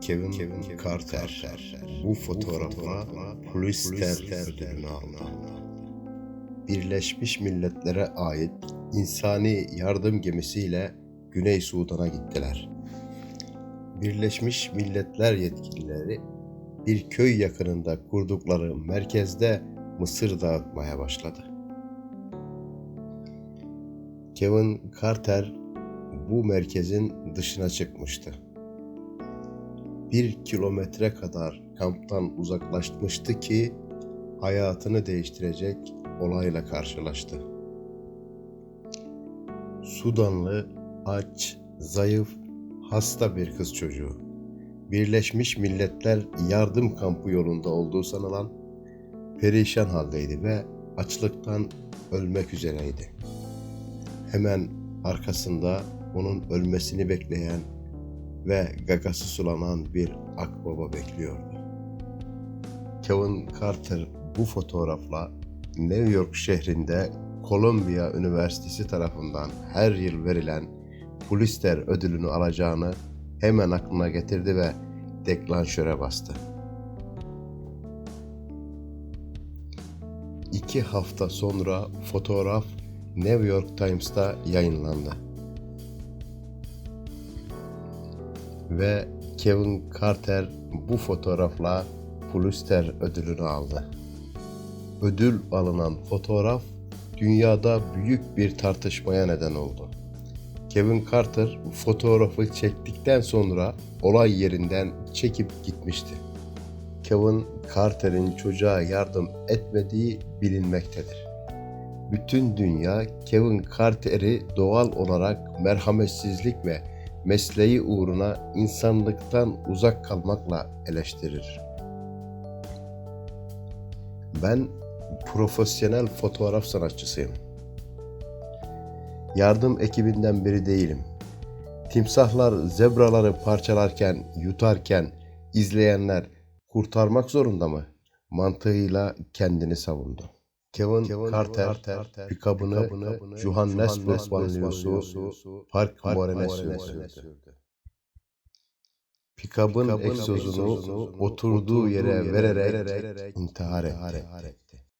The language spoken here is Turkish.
Kevin, Kevin Carter, bu fotoğrafla Pulitzer ödülünü aldı. Birleşmiş Milletler'e ait insani yardım gemisiyle Güney Sudan'a gittiler. Birleşmiş Milletler yetkilileri bir köy yakınında kurdukları merkezde mısır dağıtmaya başladı. Kevin Carter bu merkezin dışına çıkmıştı. Bir kilometre kadar kamptan uzaklaşmıştı ki hayatını değiştirecek olayla karşılaştı. Sudanlı, aç, zayıf, hasta bir kız çocuğu. Birleşmiş Milletler yardım kampı yolunda olduğu sanılan perişan haldeydi ve açlıktan ölmek üzereydi. Hemen arkasında onun ölmesini bekleyen ve gagası sulanan bir akbaba bekliyordu. Kevin Carter bu fotoğrafla New York şehrinde Columbia Üniversitesi tarafından her yıl verilen Pulitzer ödülünü alacağını hemen aklına getirdi ve deklanşöre bastı. İki hafta sonra fotoğraf New York Times'ta yayınlandı. Ve Kevin Carter bu fotoğrafla Pulitzer ödülünü aldı. Ödül alınan fotoğraf dünyada büyük bir tartışmaya neden oldu. Kevin Carter fotoğrafı çektikten sonra olay yerinden çekip gitmişti. Kevin Carter'in çocuğa yardım etmediği bilinmektedir. Bütün dünya Kevin Carter'i doğal olarak merhametsizlik ve mesleği uğruna insanlıktan uzak kalmakla eleştirir. Ben profesyonel fotoğraf sanatçısıyım. Yardım ekibinden biri değilim. Timsahlar zebraları parçalarken, yutarken izleyenler kurtarmak zorunda mı? Mantığıyla kendini savundu. Kevin, Carter, pikabını Johannesburg banliyösü Park Moren'e sürdü. Pikabın egzozunu oturduğu yere vererek intihar etti.